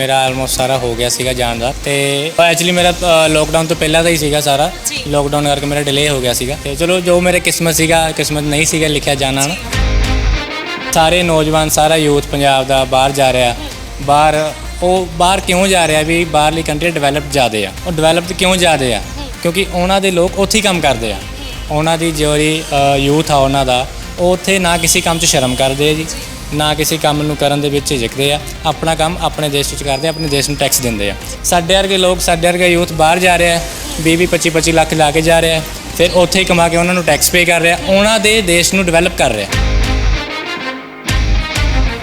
ਮੇਰਾ ਆਲਮੋਸਟ ਸਾਰਾ ਹੋ ਗਿਆ ਸੀਗਾ ਜਾਣ ਦਾ ਤੇ ਐਕਚੁਅਲੀ ਮੇਰਾ ਲੋਕਡਾਊਨ ਤੋਂ ਪਹਿਲਾਂ ਦਾ ਹੀ ਸੀਗਾ ਸਾਰਾ। ਲੋਕਡਾਊਨ ਕਰਕੇ ਮੇਰਾ ਡਿਲੇ ਹੋ ਗਿਆ ਸੀਗਾ। ਤੇ ਚਲੋ ਜੋ ਮੇਰੇ ਕਿਸਮਤ ਸੀਗਾ ਕਿਸਮਤ ਨਹੀਂ ਸੀਗਾ ਲਿਖਿਆ ਜਾਣਾ ਨਾ। ਸਾਰੇ ਨੌਜਵਾਨ ਸਾਰਾ ਯੂਥ ਪੰਜਾਬ ਦਾ ਬਾਹਰ ਜਾ ਰਿਹਾ। ਬਾਹਰ ਉਹ ਬਾਹਰ ਕਿਉਂ ਜਾ ਰਿਹਾ ਵੀ ਬਾਹਰਲੀ ਕੰਟਰੀ ਡਿਵੈਲਪ ਜ਼ਿਆਦੇ ਆ? ਉਹ ਡਿਵੈਲਪਡ ਕਿਉਂ ਜ਼ਿਆਦੇ ਆ? ਕਿਉਂਕਿ ਉਹਨਾਂ ਦੇ ਲੋਕ ਉੱਥੇ ਹੀ ਕੰਮ ਕਰਦੇ ਆ। ਉਹਨਾਂ ਦੀ ਜਿਹੜੀ ਯੂਥ ਆ ਉਹਨਾਂ ਦਾ ਉਹ ਉੱਥੇ ਨਾ ਕਿਸੇ ਕੰਮ 'ਚ ਸ਼ਰਮ ਕਰਦੇ ਆ ਜੀ। ਨਾ ਕਿਸੇ ਕੰਮ ਨੂੰ ਕਰਨ ਦੇ ਵਿੱਚ ਝਿਜਕਦੇ ਆ, ਆਪਣਾ ਕੰਮ ਆਪਣੇ ਦੇਸ਼ ਵਿੱਚ ਕਰਦੇ ਆ, ਆਪਣੇ ਦੇਸ਼ ਨੂੰ ਟੈਕਸ ਦਿੰਦੇ ਆ। ਸਾਡੇ ਵਰਗੇ ਲੋਕ, ਸਾਡੇ ਵਰਗਾ ਯੂਥ ਬਾਹਰ ਜਾ ਰਿਹਾ 20 20 25 25 ਲੱਖ ਲਾ ਕੇ ਜਾ ਰਿਹਾ ਫਿਰ ਉੱਥੇ ਹੀ ਕਮਾ ਕੇ ਉਹਨਾਂ ਨੂੰ ਟੈਕਸ ਪੇ ਕਰ ਰਿਹਾ ਉਹਨਾਂ ਦੇ ਦੇਸ਼ ਨੂੰ ਡਿਵੈਲਪ ਕਰ ਰਿਹਾ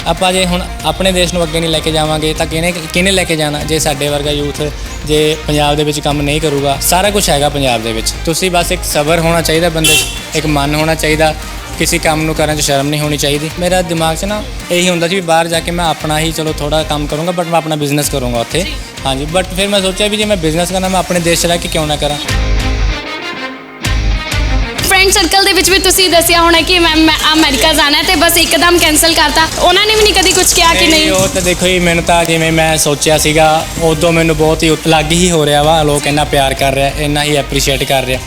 ਆਪਾਂ ਜੇ ਹੁਣ ਆਪਣੇ ਦੇਸ਼ ਨੂੰ ਅੱਗੇ ਨਹੀਂ ਲੈ ਕੇ ਜਾਵਾਂਗੇ, ਤਾਂ ਕਿਹਨੇ ਕਿਹਨੇ ਲੈ ਕੇ ਜਾਣਾ? ਜੇ ਸਾਡੇ ਵਰਗਾ ਯੂਥ ਜੇ ਪੰਜਾਬ ਦੇ ਵਿੱਚ ਕੰਮ ਨਹੀਂ ਕਰੂਗਾ, ਸਾਰਾ ਕੁਝ ਹੈਗਾ ਪੰਜਾਬ ਦੇ ਵਿੱਚ। ਤੁਸੀਂ ਬਸ ਇੱਕ ਸਬਰ ਹੋਣਾ ਚਾਹੀਦਾ ਬੰਦੇ 'ਚ, ਇੱਕ ਮਨ ਹੋਣਾ ਚਾਹੀਦਾ ਕਿਸੇ ਕੰਮ ਨੂੰ ਕਰਨ 'ਚ ਸ਼ਰਮ ਨਹੀਂ ਹੋਣੀ ਚਾਹੀਦੀ। ਮੇਰਾ ਦਿਮਾਗ 'ਚ ਨਾ ਇਹੀ ਹੁੰਦਾ ਸੀ ਵੀ ਬਾਹਰ ਜਾ ਕੇ ਮੈਂ ਆਪਣਾ ਹੀ ਚਲੋ ਥੋੜਾ ਕੰਮ ਕਰੂੰਗਾ ਬਟ ਮੈਂ ਆਪਣਾ ਬਿਜ਼ਨਸ ਕਰੂੰਗਾ ਉੱਥੇ। ਹਾਂਜੀ ਬਟ ਫਿਰ ਮੈਂ ਸੋਚਿਆ ਵੀ ਜੇ ਮੈਂ ਬਿਜ਼ਨਸ ਕਰਨਾ ਮੈਂ ਆਪਣੇ ਦੇਸ਼ 'ਚ ਰਹਿ ਕੇ ਕਿਉਂ ਨਾ ਕਰਾਂ? ਫਰੈਂਡ ਸਰਕਲ ਦੇ ਵਿੱਚ ਵੀ ਤੁਸੀਂ ਦੱਸਿਆ ਹੋਣਾ ਕਿ ਮੈਂ ਮੈਂ ਅਮਰੀਕਾ ਜਾਣਾ ਹੈ ਤੇ ਬਸ ਇੱਕਦਮ ਕੈਨਸਲ ਕਰਤਾ। ਉਹਨਾਂ ਨੇ ਵੀ ਨਹੀਂ ਕਦੀ ਕੁਝ ਕਿਹਾ ਕਿ ਨਹੀਂ ਉਹ ਤਾਂ ਦੇਖੋ ਜੀ ਮੈਨੂੰ ਤਾਂ ਜਿਵੇਂ ਮੈਂ ਸੋਚਿਆ ਸੀਗਾ ਉਦੋਂ ਮੈਨੂੰ ਬਹੁਤ ਹੀ ਅਲੱਗ ਹੀ ਹੋ ਰਿਹਾ ਵਾ ਲੋਕ ਇੰਨਾ ਪਿਆਰ ਕਰ ਰਿਹਾ ਇੰਨਾ ਹੀ ਐਪਰੀਸ਼ੀਏਟ ਕਰ ਰਿਹਾ।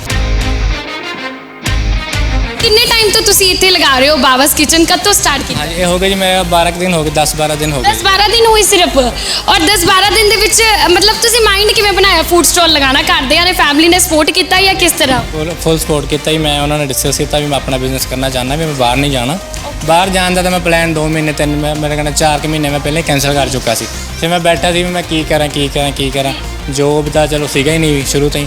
ਕਿੰਨੇ ਟਾਈਮ ਤੋਂ ਤੁਸੀਂ ਇੱਥੇ ਲਗਾ ਰਹੇ ਹੋ ਬਾਬਸ ਕਿਚਨ ਕਦ ਤੋਂ ਸਟਾਰਟ ਕੀਤਾ? ਹਾਂਜੀ ਇਹ ਹੋ ਗਏ ਜੀ ਮੈਂ 12 ਕੁ ਦਿਨ ਹੋ ਗਏ 10 12 ਦਿਨ ਹੋ ਗਏ। 10 12 ਦਿਨ ਹੋਈ ਸਿਰਫ। ਔਰ 10 12 ਦਿਨ ਦੇ ਵਿੱਚ ਅ, ਮਤਲਬ ਤੁਸੀਂ ਮਾਈਂਡ ਕਿਵੇਂ ਬਣਾਇਆ ਫੂਡ ਸਟਾਲ ਲਗਾਉਣਾ? ਘਰਦਿਆਂ ਨੇ ਫੈਮਿਲੀ ਨੇ ਸਪੋਰਟ ਕੀਤਾ ਜਾਂ ਕਿਸ ਤਰ੍ਹਾਂ? ਫੁੱਲ ਫੁੱਲ ਸਪੋਰਟ ਕੀਤਾ ਜੀ ਮੈਂ ਉਹਨਾਂ ਨੇ ਡਿਸਕਸ ਕੀਤਾ ਵੀ ਮੈਂ ਆਪਣਾ ਬਿਜ਼ਨਸ ਕਰਨਾ ਚਾਹੁੰਦਾ ਵੀ ਮੈਂ ਬਾਹਰ ਨਹੀਂ ਜਾਣਾ। ਬਾਹਰ ਜਾਣ ਦਾ ਤਾਂ ਮੈਂ ਪਲਾਨ 2 ਮਹੀਨੇ ਤਿੰਨ ਮੈਂ ਮੇਰੇ ਕਹਿੰਦਾ 4 ਕੁ ਮਹੀਨੇ ਮੈਂ ਪਹਿਲੇ ਕੈਨਸਲ ਕਰ ਚੁੱਕਾ ਸੀ। ਫਿਰ ਮੈਂ ਬੈਠਾ ਸੀ ਵੀ ਮੈਂ ਕੀ ਕਰਾਂ ਕੀ ਕਰਾਂ ਕੀ ਕਰਾਂ। ਜੋਬ ਤਾਂ ਚਲੋ ਸੀਗਾ ਹੀ ਨਹੀਂ ਸ਼ੁਰੂ ਤੋਂ ਹੀ।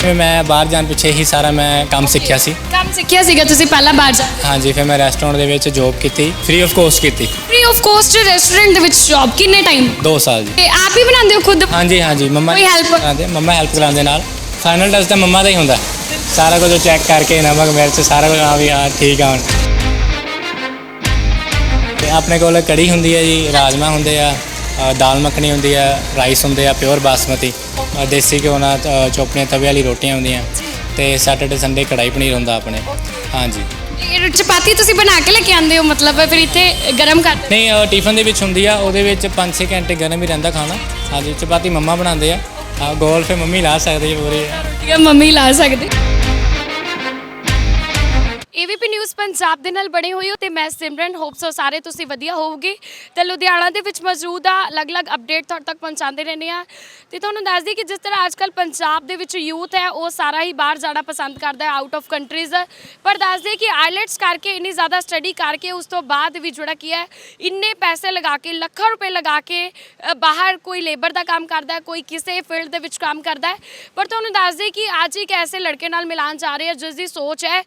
ਫਿਰ ਮੈਂ ਬਾਹਰ ਜਾਣ ਪਿੱਛੇ ਹੀ ਸਾਰਾ ਮੈਂ ਕੰਮ ਸਿੱਖਿਆ ਸੀ। ਕੰਮ ਸਿੱਖਿਆ ਸੀਗਾ ਤੁਸੀਂ ਪਹਿਲਾਂ ਬਾਹਰ ਜਾ ਹਾਂਜੀ ਫਿਰ ਮੈਂ ਰੈਸਟੋਰੈਂਟ ਦੇ ਵਿੱਚ ਜੋਬ ਕੀਤੀ ਫ੍ਰੀ ਆਫ ਕੋਸਟ ਕੀਤੀ। ਫ੍ਰੀ ਆਫ ਕੋਸਟ ਰੈਸਟੋਰੈਂਟ ਦੇ ਵਿੱਚ ਜੌਬ ਕਿੰਨੇ ਟਾਈਮ 2 ਸਾਲ ਜੀ। ਤੇ ਆਪ ਹੀ ਬਣਾਉਂਦੇ ਹੋ ਖੁਦ? ਹਾਂਜੀ ਹਾਂਜੀ ਮੰਮਾ ਕੋਈ help? ਕਰਾਉਂਦੇ ਮੰਮਾ ਹੈਲਪ ਕਰਾਉਂਦੇ ਨਾਲ। ਫਾਈਨਲ ਟੈਸਟ ਤਾਂ ਮੰਮਾ ਦਾ ਹੀ ਹੁੰਦਾ। ਸਾਰਾ ਕੁਝ ਚੈੱਕ ਕਰਕੇ ਨਮਕ ਮਿਰਚ ਸਾਰਾ ਕੁਝ ਆ ਵੀ ਹਾਂ ਠੀਕ ਆ ਹੁਣ। ਤੇ ਆਪਣੇ ਕੋਲ ਕੜੀ ਹੁੰਦੀ ਹੈ ਜੀ ਰਾਜਮਾ ਹੁੰਦੇ ਆ ਅ, ਦਾਲ ਮੱਖਣੀ ਹੁੰਦੀ ਆ ਰਾਈਸ ਹੁੰਦੇ ਆ ਪਿਓਰ ਬਾਸਮਤੀ। ਅ, ਦੇਸੀ ਘਿਓ ਨਾਲ ਅ, ਚੋਪੜੀਆਂ ਤਵੇ ਵਾਲੀ ਰੋਟੀਆਂ ਹੁੰਦੀਆਂ। ਤੇ ਸੈਟਰਡੇ ਸੰਡੇ ਕੜਾਈ ਪਨੀਰ ਹੁੰਦਾ ਆਪਣੇ। ਹਾਂਜੀ। ਇਹ ਚਪਾਤੀ ਤੁਸੀਂ ਬਣਾ ਕੇ ਲੈ ਕੇ ਆਉਂਦੇ ਹੋ? ਮਤਲਬ ਫਿਰ ਇੱਥੇ ਗਰਮ ਕਰ ਨਹੀਂ ਅ, ਟਿਫਨ ਦੇ ਵਿੱਚ ਹੁੰਦੀ ਆ ਉਹਦੇ ਵਿੱਚ 5-6 ਘੰਟੇ ਗਰਮ ਹੀ ਰਹਿੰਦਾ ਖਾਣਾ। ਹਾਂਜੀ ਚਪਾਤੀ ਮੰਮਾ ਬਣਾਉਂਦੇ ਆ। ਗੋਲ ਫੇ ਮੰਮੀ ਲਾ ਸਕਦੇ ਆ ਪੂਰੇ। ਰੋਟੀਆਂ ਮੰਮੀ ਲਾ ਸਕਦੇ। ਨਿਊਜ਼ ਪੰਜਾਬ ਦੇ ਨਾਲ ਬਣੇ ਹੋਏ ਹੋ ਤੇ ਮੈਂ ਸਿਮਰਨ ਹੋਪ ਸੋ ਸਾਰੇ ਤੁਸੀਂ ਵਧੀਆ ਹੋਵੋਗੇ। ਤੇ ਲੁਧਿਆਣਾ ਦੇ ਵਿੱਚ ਮੌਜੂਦ ਆ, ਅਲੱਗ-ਅਲੱਗ ਅਪਡੇਟ ਤੁਹਾਡੇ ਤੱਕ ਪਹੁੰਚਾਉਂਦੇ ਰਹਿੰਦੇ ਆ। ਤੇ ਤੁਹਾਨੂੰ ਦੱਸ ਦਈਏ ਕਿ ਜਿਸ ਤਰ੍ਹਾਂ ਅੱਜਕੱਲ ਪੰਜਾਬ ਦੇ ਵਿੱਚ ਯੂਥ ਹੈ, ਉਹ ਸਾਰਾ ਹੀ ਬਾਹਰ ਜਾਣਾ ਪਸੰਦ ਕਰਦਾ ਹੈ ਆਊਟ ਆਫ ਕੰਟਰੀਜ਼ ਪਰ ਦੱਸ ਦਈਏ ਕਿ ਆਈਲੈਟਸ ਕਰਕੇ ਇੰਨੀ ਜ਼ਿਆਦਾ ਸਟੱਡੀ ਕਰਕੇ ਉਸ ਤੋਂ ਬਾਅਦ ਵੀ ਜਿਹੜਾ ਕੀ ਹੈ, ਇੰਨੇ ਪੈਸੇ ਲਗਾ ਕੇ, ਲੱਖਾਂ ਰੁਪਏ ਲਗਾ ਕੇ ਬਾਹਰ ਕੋਈ ਲੇਬਰ ਦਾ ਕੰਮ ਕਰਦਾ ਹੈ, ਕੋਈ ਕਿਸੇ ਫੀਲਡ ਦੇ ਵਿੱਚ ਕੰਮ ਕਰਦਾ ਹੈ। ਪਰ ਤੁਹਾਨੂੰ ਦੱਸ ਦਈਏ ਕਿ ਅੱਜ ਇੱਕ ਐਸੇ ਲੜਕੇ ਨਾਲ ਮਿਲਾਨ ਜਾ ਰਹੇ ਹਾਂ ਜਿਸ ਦੀ ਸੋਚ ਹੈ,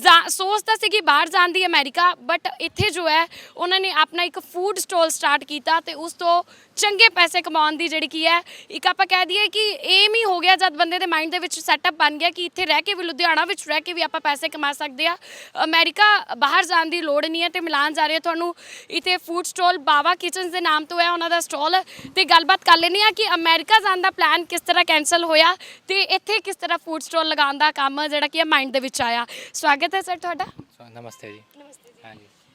ਜਾ- ਸੋਚ ਤਾਂ ਸੀ ਕਿ ਬਾਹਰ ਜਾਣ ਦੀ ਅਮਰੀਕਾ ਬਟ ਇੱਥੇ ਜੋ ਹੈ, ਉਹਨਾਂ ਨੇ ਆਪਣਾ ਇੱਕ ਫੂਡ ਸਟਾਲ ਸਟਾਰਟ ਕੀਤਾ ਤੇ ਉਸ ਤੋਂ ਚੰਗੇ ਪੈਸੇ ਕਮਾਉਣ ਦੀ ਜਿਹੜੀ ਕੀ ਹੈ ਇੱਕ ਆਪਾਂ ਕਹਿ ਦਈਏ ਕਿ ਏਮ ਹੀ ਹੋ ਗਿਆ ਜਦ ਬੰਦੇ ਦੇ ਮਾਈਂਡ ਦੇ ਵਿੱਚ ਸੈਟਅਪ ਬਣ ਗਿਆ ਕਿ ਇੱਥੇ ਰਹਿ ਕੇ ਵੀ ਲੁਧਿਆਣਾ ਵਿੱਚ ਰਹਿ ਕੇ ਵੀ ਆਪਾਂ ਪੈਸੇ ਕਮਾ ਸਕਦੇ ਆ ਅਮਰੀਕਾ ਬਾਹਰ ਜਾਣ ਦੀ ਲੋੜ ਨਹੀਂ ਹੈ ਤੇ ਮਿਲਾਨ ਜਾ ਰਹੇ ਤੁਹਾਨੂੰ ਇੱਥੇ ਫੂਡ ਸਟਾਲ ਬਾਵਾ ਕਿਚਨਸ ਦੇ ਨਾਮ ਤੋਂ ਹੈ ਉਹਨਾਂ ਦਾ ਸਟਾਲ ਤੇ ਗੱਲਬਾਤ ਕਰ ਲੈਂਦੇ ਆ ਕਿ ਅਮਰੀਕਾ ਜਾਣ ਦਾ ਪਲਾਨ ਕਿਸ ਤਰ੍ਹਾਂ ਕੈਨਸਲ ਹੋਇਆ ਤੇ ਇੱਥੇ ਕਿਸ ਤਰ੍ਹਾਂ ਫੂਡ ਸਟਾਲ ਲਗਾਉਣ ਦਾ ਕੰਮ ਜਿਹੜਾ ਕੀ ਮਾਈਂਡ ਦੇ ਵਿੱਚ ਆਇਆ। ਸਵਾਗਤ ਹੈ ਸਰ ਤੁਹਾਡਾ। ਨਮਸਤੇ ਜੀ।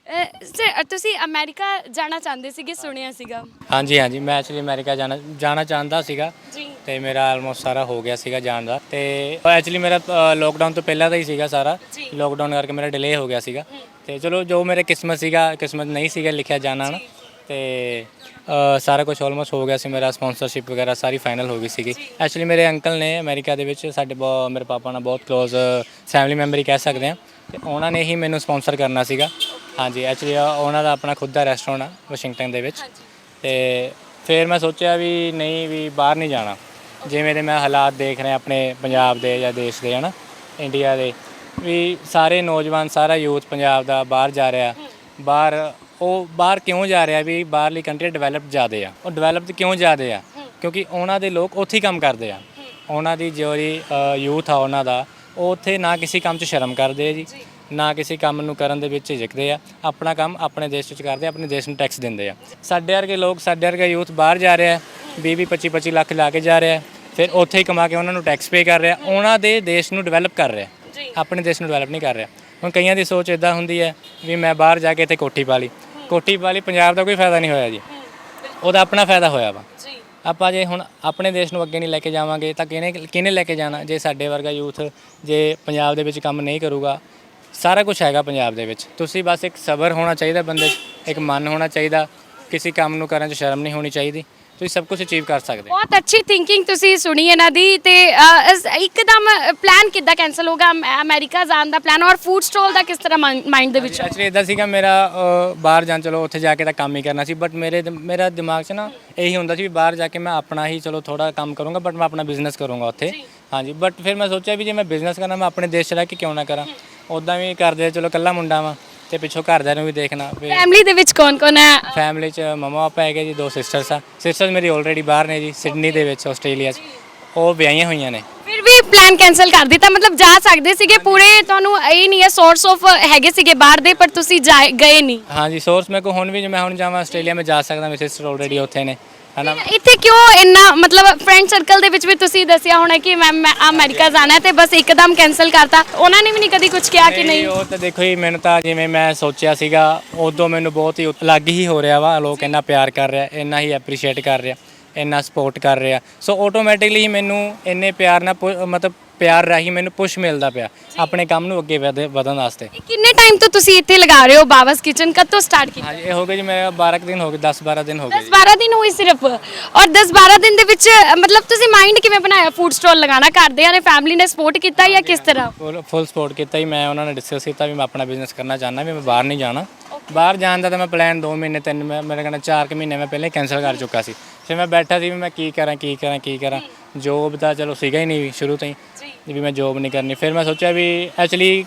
ਸਰ ਤੁਸੀਂ ਅਮਰੀਕਾ ਜਾਣਾ ਚਾਹੁੰਦੇ ਸੀਗੇ ਸੁਣਿਆ ਸੀਗਾ। ਹਾਂਜੀ ਹਾਂਜੀ ਮੈਂ ਐਕਚੁਅਲੀ ਅਮਰੀਕਾ ਜਾਣਾ ਜਾਣਾ ਚਾਹੁੰਦਾ ਸੀਗਾ। ਜੀ। ਤੇ ਮੇਰਾ ਆਲਮੋਸਟ ਸਾਰਾ ਹੋ ਗਿਆ ਸੀਗਾ ਜਾਣ ਦਾ। ਤੇ ਐਕਚੁਅਲੀ ਮੇਰਾ ਲੋਕਡਾਊਨ ਤੋਂ ਪਹਿਲਾਂ ਦਾ ਹੀ ਸੀਗਾ ਸਾਰਾ। ਲੋਕਡਾਊਨ ਕਰਕੇ ਮੇਰਾ ਡਿਲੇ ਹੋ ਗਿਆ ਸੀਗਾ। ਤੇ ਚਲੋ ਜੋ ਮੇਰੇ ਕਿਸਮਤ ਸੀਗਾ ਕਿਸਮਤ ਨਹੀਂ ਸੀਗਾ ਲਿਖਿਆ ਜਾਣਾ ਨਾ। ਤੇ ਸਾਰਾ ਕੁਝ ਆਲਮੋਸਟ ਹੋ ਗਿਆ ਸੀ ਮੇਰਾ ਸਪਾਂਸਰਸ਼ਿਪ ਵਗੈਰਾ ਸਾਰੀ ਫਾਈਨਲ ਹੋ ਗਈ ਸੀਗੀ। ਐਕਚੁਅਲੀ ਮੇਰੇ ਅੰਕਲ ਨੇ ਅਮਰੀਕਾ ਦੇ ਵਿੱਚ ਸਾਡੇ ਮੇਰੇ ਪਾਪਾ ਨਾਲ ਬਹੁਤ ক্লোਜ਼ ਫੈਮਿਲੀ ਮੈਂਬਰ ਹੀ ਕਹਿ ਸਕਦੇ ਆ ਤੇ ਉਹਨਾਂ ਨੇ ਹੀ ਮੈਨੂੰ ਸਪਾਂਸਰ ਕਰਨਾ ਸੀਗਾ। ਹਾਂਜੀ ਐਕਚੁਅਲੀ ਉਹਨਾਂ ਦਾ ਆਪਣਾ ਖੁਦ ਦਾ ਰੈਸਟੋਰੈਂਟ ਆ ਵਾਸ਼ਿੰਗਟਨ ਦੇ ਵਿੱਚ। ਤੇ ਫਿਰ ਮੈਂ ਸੋਚਿਆ ਵੀ ਨਹੀਂ ਵੀ ਬਾਹਰ ਨਹੀਂ ਜਾਣਾ। ਜਿਵੇਂ ਦੇ ਮੈਂ ਹਾਲਾਤ ਦੇਖ ਰਿਹਾ ਆਪਣੇ ਪੰਜਾਬ ਦੇ ਜਾਂ ਦੇਸ਼ ਦੇ ਹਨਾ ਇੰਡੀਆ ਦੇ ਵੀ ਸਾਰੇ ਨੌਜਵਾਨ ਸਾਰਾ ਯੂਥ ਪੰਜਾਬ ਦਾ ਬਾਹਰ ਜਾ ਰਿਹਾ। ਬਾਹਰ ਉਹ ਬਾਹਰ ਕਿਉਂ ਜਾ ਰਿਹਾ ਵੀ ਬਾਹਰਲੀ ਕੰਟਰੀ ਡਿਵੈਲਪ ਜ਼ਿਆਦੇ ਆ? ਉਹ ਡਿਵੈਲਪਡ ਕਿਉਂ ਜ਼ਿਆਦੇ ਆ? ਕਿਉਂਕਿ ਉਹਨਾਂ ਦੇ ਲੋਕ ਉੱਥੇ ਹੀ ਕੰਮ ਕਰਦੇ ਆ। ਉਹਨਾਂ ਦੀ ਜਿਹੜੀ ਯੂਥ ਆ ਉਹਨਾਂ ਦਾ ਉਹ ਉੱਥੇ ਨਾ ਕਿਸੇ ਕੰਮ 'ਚ ਸ਼ਰਮ ਕਰਦੇ ਆ ਜੀ ਨਾ ਕਿਸੇ ਕੰਮ ਨੂੰ ਕਰਨ ਦੇ ਵਿੱਚ ਝਿਜਕਦੇ ਆ। ਆਪਣਾ ਕੰਮ ਆਪਣੇ ਦੇਸ਼ ਵਿੱਚ ਕਰਦੇ ਆ ਆਪਣੇ ਦੇਸ਼ ਨੂੰ ਟੈਕਸ ਦਿੰਦੇ ਆ। ਸਾਡੇ ਵਰਗੇ ਲੋਕ ਸਾਡੇ ਵਰਗਾ ਯੂਥ ਬਾਹਰ ਜਾ ਰਿਹਾ 20 20 25 25 ਲੱਖ ਲਾ ਕੇ ਜਾ ਰਿਹਾ ਫਿਰ ਉੱਥੇ ਹੀ ਕਮਾ ਕੇ ਉਹਨਾਂ ਨੂੰ ਟੈਕਸ ਪੇ ਕਰ ਰਿਹਾ ਉਹਨਾਂ ਦੇ ਦੇਸ਼ ਨੂੰ ਡਿਵੈਲਪ ਕਰ ਰਿਹਾ ਆਪਣੇ ਦੇਸ਼ ਨੂੰ ਡਿਵੈਲਪ ਨਹੀਂ ਕਰ ਰਿਹਾ। ਹੁਣ ਕਈਆਂ ਦੀ ਸੋਚ ਇਦਾਂ ਹੁੰਦੀ ਹੈ ਵੀ ਮੈਂ ਬਾਹਰ ਜਾ ਕੇ ਇੱਥੇ ਕੋਠੀ ਪਾ ਲਈ। ਕੋਠੀ ਵਾਲੀ ਪੰਜਾਬ ਦਾ ਕੋਈ ਫਾਇਦਾ ਨਹੀਂ ਹੋਇਆ ਜੀ। ਉਹਦਾ ਆਪਣਾ ਫਾਇਦਾ ਹੋਇਆ ਵਾ। ਆਪਾਂ ਜੇ ਹੁਣ ਆਪਣੇ ਦੇਸ਼ ਨੂੰ ਅੱਗੇ ਨਹੀਂ ਲੈ ਕੇ ਜਾਵਾਂਗੇ ਤਾਂ ਕਿਹਨੇ ਕਿਹਨੇ ਲੈ ਕੇ ਜਾਣਾ? ਜੇ ਸਾਡੇ ਵਰਗਾ ਯੂਥ ਜੇ ਪੰਜਾਬ ਦੇ ਵਿੱਚ ਕੰਮ ਨਹੀਂ ਕਰੂਗਾ, ਸਾਰਾ ਕੁਝ ਹੈਗਾ ਪੰਜਾਬ ਦੇ ਵਿੱਚ। ਤੁਸੀਂ ਬਸ ਇੱਕ ਸਬਰ ਹੋਣਾ ਚਾਹੀਦਾ ਬੰਦੇ 'ਚ, ਇੱਕ ਮਨ ਹੋਣਾ ਚਾਹੀਦਾ। ਕਿਸੇ ਕੰਮ ਨੂੰ ਕਰਨ 'ਚ ਸ਼ਰਮ ਨਹੀਂ ਹੋਣੀ ਚਾਹੀਦੀ। ਤੁਸੀਂ ਸਭ ਕੁਝ ਅਚੀਵ ਕਰ ਸਕਦੇ ਹੋ। ਬਹੁਤ ਅੱਛੀ ਥਿੰਕਿੰਗ ਤੁਸੀਂ ਸੁਣੀ ਇਹਨਾਂ ਦੀ ਤੇ ਅ, ਇਸ- ਇੱਕਦਮ ਪਲਾਨ ਕਿੱਦਾਂ ਕੈਨਸਲ ਹੋਗਾ ਅਮ- ਅਮਰੀਕਾ ਜਾਣ ਦਾ ਪਲਾਨ ਔਰ ਫੂਡ ਸਟਾਲ ਦਾ ਕਿਸ ਤਰ੍ਹਾਂ ਮਾਈਂਡ ਦੇ ਵਿੱਚ? ਐਕਚੁਅਲੀ ਇਦਾਂ ਸੀਗਾ ਮੇਰਾ ਬਾਹਰ ਜਾਣ ਚਲੋ ਉੱਥੇ ਜਾ ਕੇ ਤਾਂ ਕੰਮ ਹੀ ਕਰਨਾ ਸੀ ਬਟ ਮੇਰੇ ਮੇਰਾ ਦਿਮਾਗ 'ਚ ਨਾ ਇਹੀ ਹੁੰਦਾ ਸੀ ਵੀ ਬਾਹਰ ਜਾ ਕੇ ਮੈਂ ਆਪਣਾ ਹੀ ਚਲੋ ਥੋੜਾ ਕੰਮ ਕਰੂੰਗਾ ਬਟ ਮੈਂ ਆਪਣਾ ਬਿਜ਼ਨਸ ਕਰੂੰਗਾ ਉੱਥੇ। ਹਾਂਜੀ ਬਟ ਫਿਰ ਮੈਂ ਸੋਚਿਆ ਵੀ ਜੇ ਮੈਂ ਬਿਜ਼ਨਸ ਕਰਨਾ ਮੈਂ ਆਪਣੇ ਦੇਸ਼ 'ਚ ਰਹਿ ਕੇ ਕਿਉਂ ਨਾ ਕਰਾਂ? ਉਦਾਂ ਵੀ ਕਰਦੇ ਚਲੋ ਕੱਲਾ ਮੁੰਡਾ ਵਾਂ। ਤੇ ਪਿੱਛੋਂ ਘਰਦਿਆਂ ਨੂੰ ਵੀ ਦੇਖਣਾ ਫਿਰ ਫੈਮਿਲੀ ਦੇ ਵਿੱਚ ਕੌਣ ਕੌਣ ਹੈ? ਫੈਮਿਲੀ 'ਚ ਮਮਾ ਪਾਪਾ ਹੈਗੇ ਜੀ ਦੋ ਸਿਸਟਰਸ ਆ। ਸਿਸਟਰਸ ਮੇਰੀ ਆਲਰੇਡੀ ਬਾਹਰ ਨੇ ਜੀ ਸਿਡਨੀ ਦੇ ਵਿੱਚ ਆਸਟ੍ਰੇਲੀਆ 'ਚ। ਉਹ ਵਿਆਹੀਆਂ ਹੋਈਆਂ ਨੇ। ਫਿਰ ਵੀ ਪਲਾਨ ਕੈਨਸਲ ਕਰ ਦਿੱਤਾ ਮਤਲਬ ਜਾ ਸਕਦੇ ਸੀਗੇ ਪੂਰੇ ਤੁਹਾਨੂੰ ਇਹ ਨਹੀਂ ਹੈ ਸੋਰਸ ਆਫ ਹੈਗੇ ਸੀਗੇ ਬਾਹਰ ਦੇ ਪਰ ਤੁਸੀਂ ਜਾਏ- ਗਏ ਨਹੀਂ। ਹਾਂਜੀ ਸੋਰਸ ਮੇਰੇ ਕੋਲ ਹੁਣ ਵੀ ਜੇ ਮੈਂ ਹੁਣ ਜਾਵਾਂ ਆਸਟ੍ਰੇਲੀਆ ਮੈਂ ਜਾ ਸਕਦਾ ਮੇਰੇ ਸਿਸਟਰ ਆਲਰੇਡੀ ਉੱਥੇ ਨੇ। ਹਨਾ ਇੱਥੇ ਕਿਉਂ ਇੰਨਾ ਮਤਲਬ ਫਰੈਂਡ ਸਰਕਲ ਦੇ ਵਿੱਚ ਵੀ ਤੁਸੀਂ ਦੱਸਿਆ ਹੋਣਾ ਕਿ ਮੈਂ ਮੈਂ ਅਮਰੀਕਾ ਜਾਣਾ ਹੈ ਤੇ ਬਸ ਇੱਕਦਮ ਕੈਨਸਲ ਕਰਤਾ। ਉਹਨਾਂ ਨੇ ਵੀ ਨਹੀਂ ਕਦੀ ਕੁਝ ਕਿਹਾ ਕਿ ਨਹੀਂ ਉਹ ਤਾਂ ਦੇਖੋ ਜੀ ਮੈਨੂੰ ਤਾਂ ਜਿਵੇਂ ਮੈਂ ਸੋਚਿਆ ਸੀਗਾ ਉਦੋਂ ਮੈਨੂੰ ਬਹੁਤ ਹੀ ਅਲੱਗ ਹੀ ਹੋ ਰਿਹਾ ਵਾ ਲੋਕ ਇੰਨਾ ਪਿਆਰ ਕਰ ਰਿਹਾ ਇੰਨਾ ਹੀ ਐਪਰੀਸ਼ੀਏਟ ਕਰ ਰਿਹਾ ਇੰਨਾ ਸਪੋਰਟ ਕਰ ਰਿਹਾ। ਸੋ ਆਟੋਮੈਟਿਕਲੀ ਮੈਨੂੰ ਇੰਨੇ ਪਿਆਰ ਨਾਲ ਮਤਲਬ ਪਿਆਰ ਰਾਹੀਂ ਮੈਨੂੰ ਪੁਸ਼ ਮਿਲਦਾ ਪਿਆ ਆਪਣੇ ਕੰਮ ਨੂੰ ਅੱਗੇ ਵਧ- ਵਧਣ ਵਾਸਤੇ। ਇਹ ਕਿੰਨੇ ਟਾਈਮ ਤੋਂ ਤੁਸੀਂ ਇੱਥੇ ਲਗਾ ਰਹੇ ਹੋ ਬਾਬਸ ਕਿਚਨ ਕਦ ਤੋਂ ਸਟਾਰਟ ਕੀਤਾ? ਹਾਂਜੀ ਇਹ ਹੋ ਗਏ ਜੀ ਮੇਰਾ 12 ਕੁ ਦਿਨ ਹੋ ਗਏ 10 12 ਦਿਨ ਹੋ ਗਏ 10 12 ਦਿਨ ਹੋਈ ਸਿਰਫ। ਔਰ 10 12 ਦਿਨ ਦੇ ਵਿੱਚ ਅ, ਮਤਲਬ ਤੁਸੀਂ ਮਾਈਂਡ ਕਿਵੇਂ ਬਣਾਇਆ? ਫੂਡ ਸਟਾਲ ਲਗਾਉਣਾ ਘਰਦਿਆਂ ਨੇ ਫੈਮਿਲੀ ਨੇ ਸਪੋਰਟ ਕੀਤਾ ਜਾਂ ਕਿਸ ਤਰ੍ਹਾਂ? ਫੁੱਲ ਫੁੱਲ ਸਪੋਰਟ ਕੀਤਾ ਹੀ ਮੈਂ ਉਹਨਾਂ ਨੇ ਡਿਸਕਸ ਕੀਤਾ ਵੀ ਮੈਂ ਆਪਣਾ ਬਿਜ਼ਨਸ ਕਰਨਾ ਚਾਹੁੰਦਾ ਵੀ ਮੈਂ ਬਾਹਰ ਨਹੀਂ ਜਾਣਾ। ਬਾਹਰ ਜਾਣ ਦਾ ਤਾਂ ਮੈਂ ਪਲਾਨ 2 ਮਹੀਨੇ ਤਿੰਨ ਮੈਂ ਮੇਰੇ ਕਹਿੰਦਾ 4 ਕੁ ਮਹੀਨੇ ਮੈਂ ਪਹਿਲੇ ਕੈਨਸਲ ਕਰ ਚੁੱਕਾ ਸੀ। ਫਿਰ ਮੈਂ ਬੈਠਾ ਸੀ ਵੀ ਮੈਂ ਕੀ ਕਰਾਂ ਕੀ ਕਰਾਂ ਕੀ ਕਰਾਂ। ਜੋਬ ਤਾਂ ਚਲੋ ਸੀਗਾ ਹੀ ਨਹੀਂ ਸ਼ੁਰੂ ਤੋਂ ਹੀ ਵੀ ਮੈਂ ਜੋਬ ਨਹੀਂ ਕਰਨੀ। ਫਿਰ ਮੈਂ ਸੋਚਿਆ ਵੀ ਐਕਚੁਅਲੀ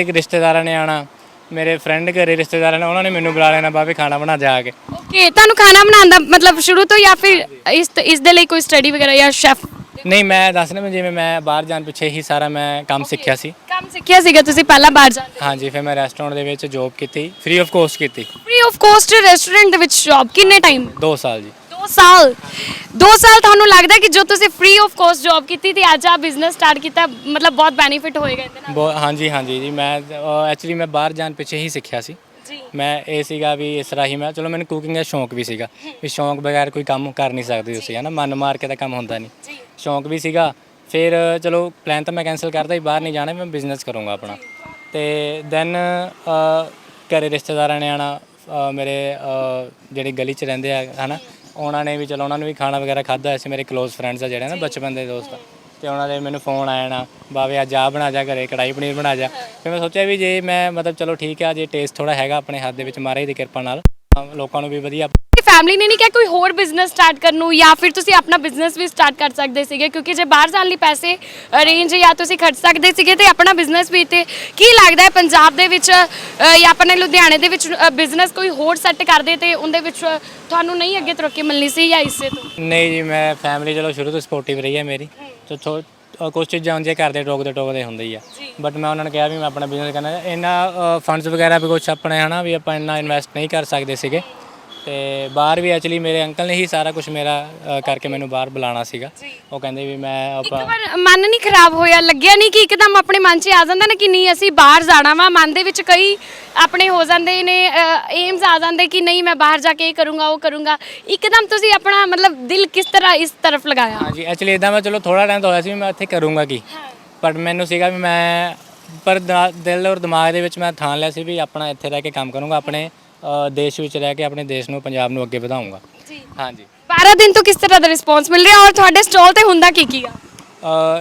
ਇੱਕ ਰਿਸ਼ਤੇਦਾਰਾਂ ਨੇ ਆਣਾ ਮੇਰੇ ਫਰੈਂਡ ਘਰੇ ਰਿਸ਼ਤੇਦਾਰਾਂ ਨੇ ਉਹਨਾਂ ਨੇ ਮੈਨੂੰ ਬੁਲਾ ਲੈਣਾ ਬਾਬੇ ਖਾਣਾ ਬਣਾ ਜਾ ਕੇ। ਓਕੇ ਤੁਹਾਨੂੰ ਖਾਣਾ ਬਣਾਉਣ ਦਾ ਮਤਲਬ ਸ਼ੁਰੂ ਤੋਂ ਜਾਂ ਫਿਰ ਇਸ ਇਸ ਦੇ ਲਈ ਕੋਈ ਸਟੱਡੀ ਵਗੈਰਾ ਜਾਂ ਸ਼ੈਫ ਨਹੀਂ ਮੈਂ ਦੱਸ ਰਿਹਾ ਜਿਵੇਂ ਮੈਂ ਬਾਹਰ ਜਾਣ ਪਿੱਛੇ ਹੀ ਸਾਰਾ ਮੈਂ ਕੰਮ ਸਿੱਖਿਆ ਸੀ। ਕੰਮ ਸਿੱਖਿਆ ਸੀਗਾ ਤੁਸੀਂ ਪਹਿਲਾਂ ਬਾਹਰ ਜਾਣ ਹਾਂਜੀ ਫਿਰ ਮੈਂ ਰੈਸਟੋਰੈਂਟ ਦੇ ਵਿੱਚ ਜੋਬ ਕੀਤੀ ਫ੍ਰੀ ਆਫ ਕੋਸਟ ਕੀਤੀ। ਫ੍ਰੀ ਆਫ ਕੋਸਟ ਰੈਸਟੋਰੈਂਟ ਦੇ ਵਿੱਚ ਜੌਬ ਕਿੰਨੇ ਟਾਈਮ 2 ਸਾਲ ਜੀ। 2 ਸਾਲ 2 ਸਾਲ ਤੁਹਾਨੂੰ ਲੱਗਦਾ ਕਿ ਜੋ ਤੁਸੀਂ ਫ੍ਰੀ ਆਫ ਕੋਸਟ ਜੌਬ ਕੀਤੀ ਤੇ ਅੱਜ ਆ ਬਿਜ਼ਨਸ ਸਟਾਰਟ ਕੀਤਾ ਮਤਲਬ ਬਹੁਤ ਬੈਨੀਫਿਟ ਹੋਏਗਾ ਇਹਦੇ ਨਾਲ? ਬਹੁਤ ਹਾਂਜੀ ਹਾਂਜੀ ਜੀ ਮੈਂ ਐਕਚੁਅਲੀ ਮੈਂ ਬਾਹਰ ਜਾਣ ਪਿੱਛੇ ਹੀ ਸਿੱਖਿਆ ਸੀ। ਜੀ। ਮੈਂ ਇਹ ਸੀਗਾ ਵੀ ਇਸ ਰਾਹੀਂ ਮੈਂ ਚਲੋ ਮੈਨੂੰ ਕੁਕਿੰਗ ਦਾ ਸ਼ੌਂਕ ਵੀ ਸੀਗਾ ਵੀ ਸ਼ੌਂਕ ਬਗੈਰ ਕੋਈ ਕੰਮ ਕਰ ਨਹੀਂ ਸਕਦੇ ਤੁਸੀਂ ਹਨਾ? ਮਨ ਮਾਰ ਕੇ ਤਾਂ ਕੰਮ ਹੁੰਦਾ ਨਹੀਂ। ਜੀ। ਸ਼ੌਂਕ ਵੀ ਸੀਗਾ ਫਿਰ ਚਲੋ ਪਲਾਨ ਤਾਂ ਮੈਂ ਕੈਨਸਲ ਕਰਦਾ ਹੀ ਬਾਹਰ ਨਹੀਂ ਜਾਣਾ ਮੈਂ ਬਿਜ਼ਨਸ ਕਰੂੰਗਾ ਆਪਣਾ। ਤੇ ਦੈਨ ਘਰੇ ਰਿਸ਼ਤੇਦਾਰਾਂ ਨੇ ਆਣਾ ਮੇਰੇ ਜਿਹੜੇ ਗਲੀ 'ਚ ਰਹਿੰਦੇ ਆ ਹਨਾ? ਉਹਨਾਂ ਨੇ ਵੀ ਚਲੋ ਉਹਨਾਂ ਨੂੰ ਵੀ ਖਾਣਾ ਵਗੈਰਾ ਖਾਦਾ ਐਸੇ ਮੇਰੇ ਕਲੋਜ਼ ਫਰੈਂਡਸ ਆ ਜਿਹੜੇ ਨਾ ਬਚਪਨ ਦੇ ਦੋਸਤ। ਆ ਤੇ ਉਹਨਾਂ ਦੇ ਮੈਨੂੰ ਫੋਨ ਆਇਆ ਨਾ ਬਾਵੇ ਅੱਜ ਆ ਬਣਾ ਜਾ ਘਰੇ ਕੜਾਈ ਪਨੀਰ ਬਣਾ ਜਾ। ਫਿਰ ਮੈਂ ਸੋਚਿਆ ਵੀ ਜੇ ਮੈਂ ਮਤਲਬ ਚਲੋ ਠੀਕ ਆ ਜੇ ਟੇਸਟ ਥੋੜਾ ਹੈਗਾ ਆਪਣੇ ਹੱਥ ਦੇ ਵਿੱਚ ਮਹਾਰਾਜ ਦੀ ਕਿਰਪਾ ਨਾਲ ਲੋਕਾਂ ਨੂੰ ਵੀ ਵਧੀਆ ਫੈਮਿਲੀ ਨੇ ਨਹੀਂ ਕਿਹਾ ਕੋਈ ਹੋਰ ਬਿਜ਼ਨਸ ਸਟਾਰਟ ਕਰਨ ਨੂੰ ਜਾਂ ਫਿਰ ਤੁਸੀਂ ਆਪਣਾ ਬਿਜ਼ਨਸ ਵੀ ਸਟਾਰਟ ਕਰ ਸਕਦੇ ਸੀਗੇ? ਕਿਉਂਕਿ ਜੇ ਬਾਹਰ ਜਾਣ ਲਈ ਪੈਸੇ ਅਰੇਂਜ ਜਾਂ ਤੁਸੀਂ ਖਰਚ ਸਕਦੇ ਸੀਗੇ ਤੇ ਆਪਣਾ ਬਿਜ਼ਨਸ ਵੀ ਤੇ ਕੀ ਲੱਗਦਾ ਹੈ ਪੰਜਾਬ ਦੇ ਵਿੱਚ ਅ, ਜਾਂ ਆਪਣੇ ਲੁਧਿਆਣੇ ਦੇ ਵਿੱਚ ਬਿਜ਼ਨਸ ਕੋਈ ਹੋਰ ਸੈੱਟ ਕਰਦੇ ਤੇ ਉਹਦੇ ਵਿੱਚ ਤੁਹਾਨੂੰ ਨਹੀਂ ਅੱਗੇ ਤਰੱਕੀ ਮਿਲਣੀ ਸੀ ਜਾਂ ਇਸੇ ਤੋਂ? ਨਹੀਂ ਜੀ ਮੈਂ ਫੈਮਿਲੀ ਚਲੋ ਸ਼ੁਰੂ ਤੋਂ ਸਪੋਰਟਿਵ ਰਹੀ ਹੈ ਮੇਰੀ। ਤੇ ਥੋ ਅ, ਕੁਛ ਚੀਜ਼ਾਂ ਹੁੰਦੀਆਂ ਘਰ ਦੇ ਟੋਕਦੇ ਟੋਕਦੇ ਹੁੰਦੇ ਆ। ਬਟ ਮੈਂ ਉਹਨਾਂ ਨੂੰ ਕਿਹਾ ਵੀ ਮੈਂ ਆਪਣਾ ਬਿਜ਼ਨਸ ਕਰਨਾ। ਇੰਨਾ ਫੰਡਸ ਵਗੈਰਾ ਵੀ ਕੁਛ ਆਪਣੇ ਹਨਾ ਵੀ ਆਪਾਂ ਇੰਨਾ ਇਨਵੈਸਟ ਨਹੀਂ ਕਰ ਸਕਦੇ ਸੀਗੇ। ਤੇ ਬਾਹਰ ਵੀ ਐਕਚੁਅਲੀ ਮੇਰੇ ਅੰਕਲ ਨੇ ਹੀ ਸਾਰਾ ਕੁਝ ਮੇਰਾ ਅ, ਕਰਕੇ ਮੈਨੂੰ ਬਾਹਰ ਬੁਲਾਉਣਾ ਸੀਗਾ। ਉਹ ਕਹਿੰਦੇ ਵੀ ਮੈਂ ਆਪਾਂ ਵਾਰ ਮਨ ਨਹੀਂ ਖਰਾਬ ਹੋਇਆ ਲੱਗਿਆ ਨਹੀਂ ਕਿ ਇੱਕਦਮ ਆਪਣੇ ਮਨ 'ਚ ਆ ਜਾਂਦਾ ਨਾ ਕਿ ਨਹੀਂ ਅਸੀਂ ਬਾਹਰ ਜਾਣਾ ਵਾ। ਮਨ ਦੇ ਵਿੱਚ ਕਈ ਆਪਣੇ ਹੋ ਜਾਂਦੇ ਨੇ ਏਮਸ ਆ ਜਾਂਦੇ ਕਿ ਨਹੀਂ ਮੈਂ ਬਾਹਰ ਜਾ ਕੇ ਇਹ ਕਰੂੰਗਾ ਉਹ ਕਰੂੰਗਾ। ਇੱਕਦਮ ਤੁਸੀਂ ਆਪਣਾ ਮਤਲਬ ਦਿਲ ਕਿਸ ਤਰ੍ਹਾਂ ਇਸ ਤਰਫ ਲਗਾਇਆ? ਹਾਂਜੀ ਐਕਚੁਅਲੀ ਇਦਾਂ ਮੈਂ ਚਲੋ ਥੋੜਾ ਟਾਈਮ ਤਾਂ ਹੋਇਆ ਸੀ ਵੀ ਮੈਂ ਇੱਥੇ ਕਰੂੰਗਾ ਕੀ। ਪਰ ਮੈਨੂੰ ਸੀਗਾ ਵੀ ਮੈਂ ਪਰ ਦਾ- ਦਿਲ ਔਰ ਦਿਮਾਗ ਦੇ ਵਿੱਚ ਮੈਂ ਥਾਣ ਲਿਆ ਸੀ ਵੀ ਆਪਣਾ ਇੱਥੇ ਰਹਿ ਕੇ ਕੰਮ ਕਰੂੰਗਾ ਆਪਣੇ ਅ, ਦੇਸ਼ ਵਿੱਚ ਰਹਿ ਕੇ ਆਪਣੇ ਦੇਸ਼ ਨੂੰ ਪੰਜਾਬ ਨੂੰ ਅੱਗੇ ਵਧਾਉਂਗਾ। ਜੀ। ਹਾਂਜੀ। 12 ਦਿਨ ਤੋਂ ਕਿਸ ਤਰ੍ਹਾਂ ਦਾ ਰਿਸਪੌਂਸ ਮਿਲ ਰਿਹਾ ਔਰ ਤੁਹਾਡੇ ਸਟਾਲ ਤੇ ਹੁੰਦਾ ਕੀ ਕੀ ਆ?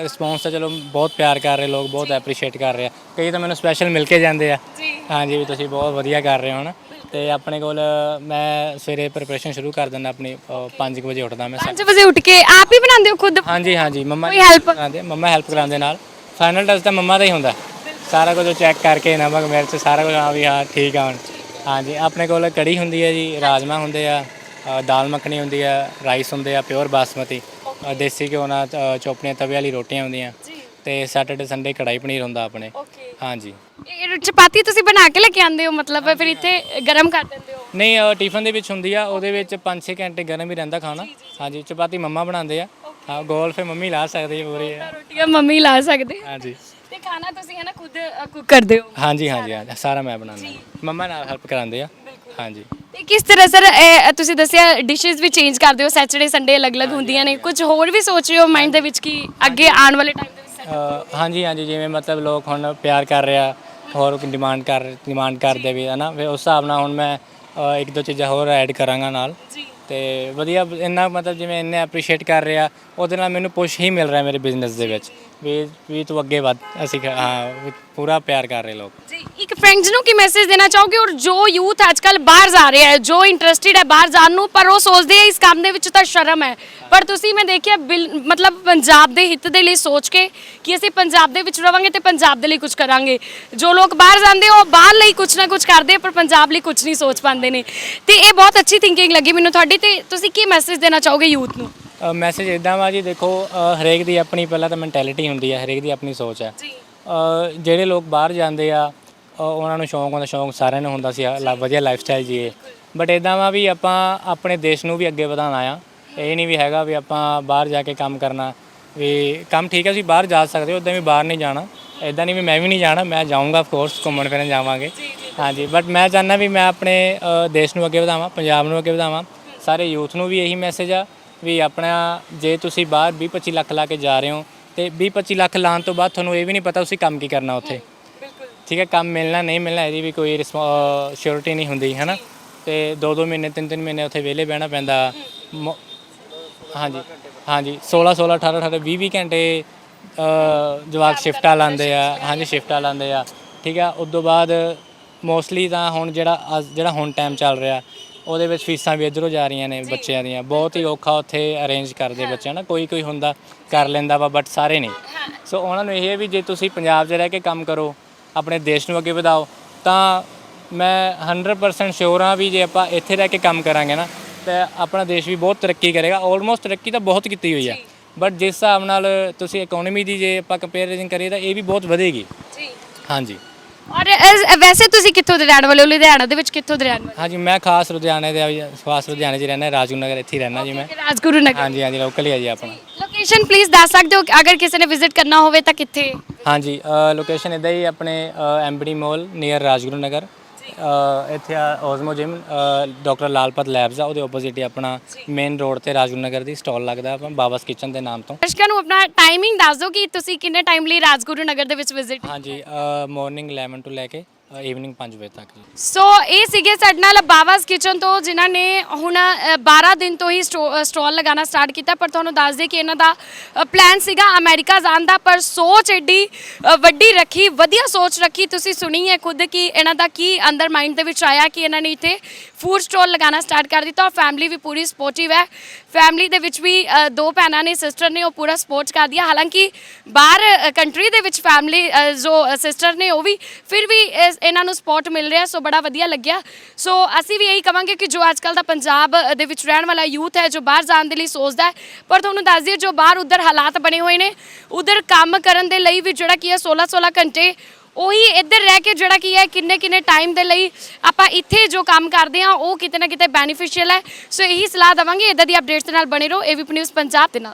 ਰਿਸਪੌਂਸ ਤਾਂ ਚਲੋ ਬਹੁਤ ਪਿਆਰ ਕਰ ਰਹੇ ਲੋਕ ਬਹੁਤ ਐਪਰੀਸ਼ੀਏਟ ਕਰ ਰਹੇ ਆ। ਕਈ ਤਾਂ ਮੈਨੂੰ ਸਪੈਸ਼ਲ ਮਿਲ ਕੇ ਜਾਂਦੇ ਆ। ਜੀ। ਹਾਂਜੀ ਵੀ ਤੁਸੀਂ ਬਹੁਤ ਵਧੀਆ ਕਰ ਰਹੇ ਹੋ ਨਾ ਤੇ ਆਪਣੇ ਕੋਲ ਮੈਂ ਸਵੇਰੇ ਪ੍ਰਿਪਰੇਸ਼ਨ ਸ਼ੁਰੂ ਕਰ ਦਿੰਦਾ ਆਪਣੀ 5 ਵਜੇ ਉੱਠਦਾ ਮੈਂ 5 ਵਜੇ ਉੱਠ ਕੇ ਆਪ ਹੀ ਬਣਾਉਂਦੇ ਹੋ ਖੁਦ? ਹਾਂਜੀ ਹਾਂਜੀ। ਮੰਮਾ ਕੋਈ help? ਕਰਾਉਂਦੇ ਮੰਮਾ ਹੈਲਪ ਕਰਾਉਂਦੇ ਨਾਲ। ਫਾਈਨਲ ਟੱਚ ਤਾਂ ਮੰਮਾ ਦਾ ਹੀ ਹੁੰਦਾ। ਸਾਰਾ ਕੁਝ ਚੈੱਕ ਕਰਕੇ ਨਮਕ ਮਿਰਚ ਸਾਰਾ ਕੁਝ ਹਾਂ ਵੀ ਹਾਂ ਠੀਕ ਆ ਹੁਣ। ਹਾਂਜੀ ਆਪਣੇ ਕੋਲ ਕੜੀ ਹੁੰਦੀ ਹੈ ਜੀ ਰਾਜਮਾ ਹੁੰਦੇ ਆ ਅ, ਦਾਲ ਮੱਖਣੀ ਹੁੰਦੀ ਆ ਰਾਈਸ ਹੁੰਦੇ ਆ ਪਿਓਰ ਬਾਸਮਤੀ ਅ, ਦੇਸੀ ਘਿਓ ਨਾਲ ਅ, ਚੋਪੜੀਆਂ ਤਵੇ ਵਾਲੀ ਰੋਟੀਆਂ ਹੁੰਦੀਆਂ ਜੀ। ਤੇ ਸੈਟਰਡੇ ਸੰਡੇ ਕੜਾਈ ਪਨੀਰ ਹੁੰਦਾ ਆਪਣੇ। ਓਕੇ। ਹਾਂਜੀ। ਇਹ ਚਪਾਤੀ ਤੁਸੀਂ ਬਣਾ ਕੇ ਲੈ ਕੇ ਆਉਂਦੇ ਹੋ ਮਤਲਬ ਫਿਰ ਇੱਥੇ ਗਰਮ ਕਰ ਦਿੰਦੇ ਹੋ? ਨਹੀਂ ਅ, ਟਿਫਨ ਦੇ ਵਿੱਚ ਹੁੰਦੀ ਆ ਉਹਦੇ ਵਿੱਚ 5-6 ਘੰਟੇ ਗਰਮ ਹੀ ਰਹਿੰਦਾ ਖਾਣਾ। ਹਾਂਜੀ ਚਪਾਤੀ ਮੰਮਾ ਬਣਾਉਂਦੇ ਆ। ਹਾਂ ਗੋਲ ਫੇ ਮੰਮੀ ਲਾ ਸਕਦੇ ਪੂਰੇ। ਰੋਟੀਆਂ ਮੰਮੀ ਲਾ ਸਕਦੇ। ਹਾਂਜੀ। ਖਾਣਾ ਤੁਸੀਂ ਹੈ ਨਾ ਖੁਦ ਕੁੱਕ ਕਰਦੇ ਹੋ? ਹਾਂਜੀ ਹਾਂਜੀ ਹਾਂਜੀ, ਸਾਰਾ। ਮੈਂ ਬਣਾਉਂਦਾ। ਮੰਮਾ ਨਾਲ ਹੈਲਪ ਕਰਾਉਂਦੇ ਆ। ਹਾਂਜੀ। ਤੇ ਕਿਸ ਤਰ੍ਹਾਂ ਸਰ ਤੁਸੀਂ ਦੱਸਿਆ ਡਿਸ਼ਸ ਵੀ ਚੇਂਜ ਕਰਦੇ ਹੋ ਸੈਚਰਡੇ ਸੰਡੇ ਅਲੱਗ-ਅਲੱਗ ਹੁੰਦੀਆਂ ਨੇ। ਕੁਝ ਹੋਰ ਵੀ ਸੋਚ ਰਹੇ ਹੋ ਮਾਈਂਡ ਦੇ ਵਿੱਚ ਕਿ ਅੱਗੇ ਆਉਣ ਵਾਲੇ ਟਾਈਮ ਦੇ ਵਿੱਚ ਹਾਂਜੀ ਹਾਂਜੀ ਜਿਵੇਂ ਮਤਲਬ ਲੋਕ ਹੁਣ ਪਿਆਰ ਕਰ ਰਿਹਾ ਹੋਰ ਡਿਮਾਂਡ ਕਰ ਡਿਮਾਂਡ ਕਰਦੇ ਵੀ ਹਨਾ। ਫਿਰ ਉਸ ਹਿਸਾਬ ਨਾਲ ਹੁਣ ਮੈਂ ਇੱਕ ਦੋ ਚੀਜ਼ਾਂ ਹੋਰ ਐਡ ਕਰਾਂਗਾ ਨਾਲ। ਜੀ। ਤੇ ਵਧੀਆ ਇੰਨਾ ਮਤਲਬ ਜਿਵੇਂ ਇੰਨੇ ਐਪਰੀਸ਼ੀਏਟ ਕਰ ਰਿਹਾ ਉਹਦੇ ਨਾਲ ਮੈਨੂੰ ਪੁਸ਼ ਹੀ ਮਿਲ ਰਿਹਾ ਮੇਰੇ ਬਿਜ਼ਨਸ ਦੇ ਵਿੱਚ। ਵੀ ਵੀ ਤੂੰ ਅੱਗੇ ਵੱਧ ਅਸੀਂ ਕ- ਹਾਂ, ਵੀ ਪੂਰਾ ਪਿਆਰ ਕਰ ਰਹੇ ਲੋਕ। ਜੀ, ਇੱਕ ਫਰੈਂਡਸ ਨੂੰ ਕੀ ਮੈਸੇਜ ਦੇਣਾ ਚਾਹੋਗੇ? ਔਰ ਜੋ ਯੂਥ ਅੱਜਕੱਲ ਬਾਹਰ ਜਾ ਰਿਹਾ ਹੈ, ਜੋ ਇੰਟਰਸਟਿਡ ਹੈ ਬਾਹਰ ਜਾਣ ਨੂੰ, ਪਰ ਉਹ ਸੋਚਦੇ ਆ ਇਸ ਕੰਮ ਦੇ ਵਿੱਚ ਤਾਂ ਸ਼ਰਮ ਹੈ। ਪਰ ਤੁਸੀਂ ਮੈਂ ਦੇਖਿਆ ਬਿਲ- ਮਤਲਬ ਪੰਜਾਬ ਦੇ ਹਿੱਤ ਦੇ ਲਈ ਸੋਚ ਕੇ ਕਿ ਅਸੀਂ ਪੰਜਾਬ ਦੇ ਵਿੱਚ ਰਵਾਂਗੇ ਤੇ ਪੰਜਾਬ ਦੇ ਲਈ ਕੁਝ ਕਰਾਂਗੇ। ਜੋ ਲੋਕ ਬਾਹਰ ਜਾਂਦੇ ਉਹ ਬਾਹਰ ਲਈ ਕੁਝ ਨਾ ਕੁਝ ਕਰਦੇ ਪਰ ਪੰਜਾਬ ਲਈ ਕੁਝ ਨਹੀਂ ਸੋਚ ਪਾਉਂਦੇ ਨੇ। ਤੇ ਇਹ ਬਹੁਤ ਅੱਛੀ ਥਿੰਕਿੰਗ ਲੱਗੀ ਮੈਨੂੰ ਤੁਹਾਡੀ। ਤੇ ਤੁਸੀਂ ਕੀ ਮੈਸੇਜ ਦੇਣਾ ਚਾਹੋਗੇ ਯੂਥ ਨੂੰ? ਮੈਸੇਜ ਇਦਾਂ ਵਾ ਜੀ ਦੇਖੋ ਅ, ਹਰੇਕ ਦੀ ਆਪਣੀ ਪਹਿਲਾਂ ਤਾਂ ਮੈਂਟੈਲਿਟੀ ਹੁੰਦੀ ਹੈ ਹਰੇਕ ਦੀ ਆਪਣੀ ਸੋਚ ਹੈ ਜੀ। ਅ, ਜਿਹੜੇ ਲੋਕ ਬਾਹਰ ਜਾਂਦੇ ਆ ਅ, ਉਹਨਾਂ ਨੂੰ ਸ਼ੌਂਕ ਹੁੰਦਾ ਸ਼ੌਂਕ ਸਾਰਿਆਂ ਨੂੰ ਹੁੰਦਾ ਸੀ ਆ, ਲਾ- ਵਧੀਆ ਲਾਈਫ ਸਟਾਈਲ ਜੀਏ ਬਟ ਇਦਾਂ ਵਾ ਵੀ ਆਪਾਂ ਆਪਣੇ ਦੇਸ਼ ਨੂੰ ਵੀ ਅੱਗੇ ਵਧਾਉਣਾ ਆ। ਇਹ ਨਹੀਂ ਵੀ ਹੈਗਾ ਵੀ ਆਪਾਂ ਬਾਹਰ ਜਾ ਕੇ ਕੰਮ ਕਰਨਾ ਵੀ ਕੰਮ ਠੀਕ ਹੈ ਤੁਸੀਂ ਬਾਹਰ ਜਾ ਸਕਦੇ ਹੋ ਉਦਾਂ ਵੀ ਬਾਹਰ ਨਹੀਂ ਜਾਣਾ। ਇਦਾਂ ਨਹੀਂ ਵੀ ਮੈਂ ਵੀ ਨਹੀਂ ਜਾਣਾ ਮੈਂ ਜਾਊਂਗਾ ਆਫ ਕੋਰਸ ਘੁੰਮਣ ਫਿਰਨ ਜਾਵਾਂਗੇ। ਹਾਂਜੀ ਬਟ ਮੈਂ ਚਾਹੁੰਦਾ ਵੀ ਮੈਂ ਆਪਣੇ ਅ, ਦੇਸ਼ ਨੂੰ ਅੱਗੇ ਵਧਾਵਾਂ ਪੰਜਾਬ ਨੂੰ ਅੱਗੇ ਵਧਾਵਾਂ। ਸਾਰੇ ਯੂਥ ਨੂੰ ਵੀ ਇਹੀ ਮੈਸੇਜ ਆ। ਵੀ ਆਪਣਾ ਜੇ ਤੁਸੀਂ ਬਾਹਰ 20 25 ਲੱਖ ਲਾ ਕੇ ਜਾ ਰਹੇ ਹੋ ਤੇ 20 25 ਲੱਖ ਲਾਉਣ ਤੋਂ ਬਾਅਦ ਤੁਹਾਨੂੰ ਇਹ ਵੀ ਨਹੀਂ ਪਤਾ ਤੁਸੀਂ ਕੰਮ ਕੀ ਕਰਨਾ ਉੱਥੇ। ਠੀਕ ਹੈ ਕੰਮ ਮਿਲਣਾ ਨਹੀਂ ਮਿਲਣਾ ਇਹਦੀ ਵੀ ਕੋਈ ਸ਼ੋਰਿਟੀ ਨਹੀਂ ਹੁੰਦੀ ਹੈ ਨਾ ਤੇ 2-2 ਮਹੀਨੇ 3-3 ਮਹੀਨੇ ਉੱਥੇ ਵਿਹਲੇ ਬਹਿਣਾ ਪੈਂਦਾ। ਹਾਂਜੀ ਹਾਂਜੀ 16 16 18 18 20 20 ਘੰਟੇ ਜਵਾਕ ਸ਼ਿਫਟਾਂ ਲਾਉਂਦੇ ਆ ਹਾਂਜੀ ਸ਼ਿਫਟਾਂ ਲਾਉਂਦੇ ਆ। ਠੀਕ ਆ ਉਸ ਤੋਂ ਬਾਅਦ ਮੋਸਟਲੀ ਤਾਂ ਹੁਣ ਜਿਹੜਾ ਜਿਹੜਾ ਹੁਣ ਟਾਈਮ ਚੱਲ ਰਿਹਾ ਉਹਦੇ ਵਿੱਚ ਫੀਸਾਂ ਵੀ ਇੱਧਰੋਂ ਜਾ ਰਹੀਆਂ ਨੇ ਬੱਚਿਆਂ ਦੀਆਂ। ਬਹੁਤ ਹੀ ਔਖਾ ਉੱਥੇ ਅਰੇਂਜ ਕਰਦੇ ਬੱਚਿਆਂ ਨਾ ਕੋਈ ਕੋਈ ਹੁੰਦਾ ਕਰ ਲੈਂਦਾ ਵਾ ਬਟ ਸਾਰੇ ਨਹੀਂ। ਸੋ ਉਹਨਾਂ ਨੂੰ ਇਹ ਹੈ ਵੀ ਜੇ ਤੁਸੀਂ ਪੰਜਾਬ 'ਚ ਰਹਿ ਕੇ ਕੰਮ ਕਰੋ ਆਪਣੇ ਦੇਸ਼ ਨੂੰ ਅੱਗੇ ਵਧਾਓ ਤਾਂ ਮੈਂ 100% ਸ਼ੋਰ ਹਾਂ ਵੀ ਜੇ ਆਪਾਂ ਇੱਥੇ ਰਹਿ ਕੇ ਕੰਮ ਕਰਾਂਗੇ ਨਾ ਤੇ ਆਪਣਾ ਦੇਸ਼ ਵੀ ਬਹੁਤ ਤਰੱਕੀ ਕਰੇਗਾ। ਆਲਮੋਸਟ ਤਰੱਕੀ ਤਾਂ ਬਹੁਤ ਕੀਤੀ ਹੋਈ ਆ। ਬਟ ਜਿਸ ਹਿਸਾਬ ਨਾਲ ਤੁਸੀਂ ਇਕਨੋਮੀ ਦੀ ਜੇ ਆਪਾਂ ਕੰਪੈਰੀਜ਼ਨ ਕਰੀਏ ਤਾਂ ਇਹ ਵੀ ਬਹੁਤ ਵਧੇਗੀ। ਜੀ। ਹਾਂਜੀ। ਔਰ ਇਸ- ਵੈਸੇ ਤੁਸੀਂ ਕਿੱਥੋਂ ਦੇ ਰਹਿਣ ਵਾਲੇ ਹੋ? ਲੁਧਿਆਣਾ ਦੇ ਵਿੱਚ ਕਿੱਥੋਂ ਦੇ ਰਹਿਣ ਵਾਲੇ ਹਾਂਜੀ ਮੈਂ ਖਾਸ ਲੁਧਿਆਣੇ ਦੇ ਖਾਸ ਲੁਧਿਆਣੇ 'ਚ ਰਹਿਣਾ ਰਾਜੂ ਨਗਰ ਇੱਥੇ ਹੀ ਰਹਿਣਾ ਜੀ ਮੈਂ। ਹੋ ਰਾਜਗੁਰੂ ਨਗਰ। ਹਾਂਜੀ ਹਾਂਜੀ ਲੋਕਲ ਹੀ ਆ ਜੀ ਆਪਣਾ। ਲੋਕੇਸ਼ਨ ਪਲੀਜ਼ ਦੱਸ ਸਕਦੇ ਹੋ ਕਿ ਅਗਰ ਕਿਸੇ ਨੇ ਵਿਜ਼ਿਟ ਕਰਨਾ ਹੋਵੇ ਤਾਂ ਕਿੱਥੇ? ਹਾਂਜੀ ਲੋਕੇਸ਼ਨ ਇਦਾਂ ਹੀ ਆਪਣੇ ਐਮਬਡੀ ਮਾਲ ਨੀਅਰ ਰਾਜਗੁਰੂ ਨਗਰ। ਇੱਥੇ ਆ Ozmo gym doctor Lal Path labs ਆ ਉਹਦੇ ਆਪੋਜ਼ਿਟ ਹੀ ਆਪਣਾ ਮੇਨ ਰੋਡ ਤੇ ਰਾਜਗੁਰੂ ਨਗਰ ਦੀ ਸਟਾਲ ਲੱਗਦਾ ਆਪਾਂ ਬਾਬਾਸ ਕਿਚਨ ਦੇ ਨਾਮ ਤੋਂ। ਦਰਸ਼ਕਾਂ ਨੂੰ ਆਪਣਾ ਟਾਈਮਿੰਗ ਦੱਸ ਦਿਓ ਕਿ ਤੁਸੀਂ ਕਿੰਨੇ ਟਾਈਮ ਲਈ ਰਾਜਗੁਰੂ ਨਗਰ ਦੇ ਵਿੱਚ ਵਿਜ਼ਿਟ ਹਾਂਜੀ ਮਾਰਨਿੰਗ 11 ਤੋਂ ਲੈ ਕੇ ਈਵਨਿੰਗ 5 ਵਜੇ ਤੱਕ ਜੀ। ਸੋ ਇਹ ਸੀਗੇ ਸਾਡੇ ਨਾਲ ਬਾਬਾਸ ਕਿਚਨ ਤੋਂ ਜਿਨ੍ਹਾਂ ਨੇ ਹੁਣ ਅ, 12 ਦਿਨ ਤੋਂ ਹੀ ਸਟੋ ਸਟਾਲ ਲਗਾਉਣਾ ਸਟਾਰਟ ਕੀਤਾ ਪਰ ਤੁਹਾਨੂੰ ਦੱਸ ਦੇ ਕਿ ਇਹਨਾਂ ਦਾ ਪਲਾਨ ਸੀਗਾ ਅਮਰੀਕਾ ਜਾਣ ਦਾ ਪਰ ਸੋਚ ਐਡੀ ਅ, ਵੱਡੀ ਰੱਖੀ ਵਧੀਆ ਸੋਚ ਰੱਖੀ ਤੁਸੀਂ ਸੁਣੀ ਹੈ ਖੁਦ ਕਿ ਇਹਨਾਂ ਦਾ ਕੀ ਅੰਦਰ ਮਾਈਂਡ ਦੇ ਵਿੱਚ ਆਇਆ ਕਿ ਇਹਨਾਂ ਨੇ ਇੱਥੇ ਫੂਡ ਸਟਾਲ ਲਗਾਉਣਾ ਸਟਾਰਟ ਕਰ ਦਿੱਤਾ ਔਰ ਫੈਮਿਲੀ ਵੀ ਪੂਰੀ ਸਪੋਰਟਿਵ ਹੈ। ਫੈਮਿਲੀ ਦੇ ਵਿੱਚ ਵੀ ਅ, ਦੋ ਭੈਣਾਂ ਨੇ ਸਿਸਟਰ ਨੇ ਉਹ ਪੂਰਾ ਸਪੋਰਟ ਕਰਦੀ ਹੈ ਹਾਲਾਂਕਿ ਬਾਹਰ ਕੰਟਰੀ ਦੇ ਵਿੱਚ ਫੈਮਿਲੀ ਜੋ ਸਿਸਟਰ ਨੇ ਉਹ ਵੀ ਫਿਰ ਵੀ ਇਸ- ਇਹਨਾਂ ਨੂੰ ਸਪੋਰਟ ਮਿਲ ਰਿਹਾ ਸੋ ਬੜਾ ਵਧੀਆ ਲੱਗਿਆ। ਸੋ ਅਸੀਂ ਵੀ ਇਹੀ ਕਵਾਂਗੇ ਕਿ ਜੋ ਅੱਜ ਅੱਜਕੱਲ ਦਾ ਪੰਜਾਬ ਦੇ ਵਿੱਚ ਰਹਿਣ ਵਾਲਾ ਯੂਥ ਹੈ ਜੋ ਬਾਹਰ ਜਾਣ ਦੇ ਲਈ ਸੋਚਦਾ ਹੈ ਪਰ ਤੁਹਾਨੂੰ ਦੱਸ ਦਈਏ ਜੋ ਬਾਹਰ ਉਧਰ ਹਾਲਾਤ ਬਣੇ ਹੋਏ ਨੇ ਉਧਰ ਕੰਮ ਕਰਨ ਦੇ ਲਈ ਵੀ ਜਿਹੜਾ ਕੀ ਹੈ 16 16 ਘੰਟੇ ਉਹੀ ਇੱਧਰ ਰਹਿ ਕੇ ਜਿਹੜਾ ਕੀ ਹੈ, ਕਿੰਨੇ ਕਿੰਨੇ ਟਾਈਮ ਦੇ ਲਈ ਆਪਾਂ ਇੱਥੇ ਜੋ ਕੰਮ ਕਰਦੇ ਆ ਉਹ ਕਿਤੇ ਨਾ ਕਿਤੇ ਬੈਨੀਫੀਸ਼ੀਅਲ ਹੈ। ਸੋ ਇਹੀ ਸਲਾਹ ਦਵਾਂਗੇ ਇਦਾਂ ਦੀ ਅਪਡੇਟਸ ਦੇ ਨਾਲ ਬਣੇ ਰਹੋ। ਏਵੀਪੀ ਨਿਊਜ਼ ਪੰਜਾਬ ਦੇ ਨਾਲ।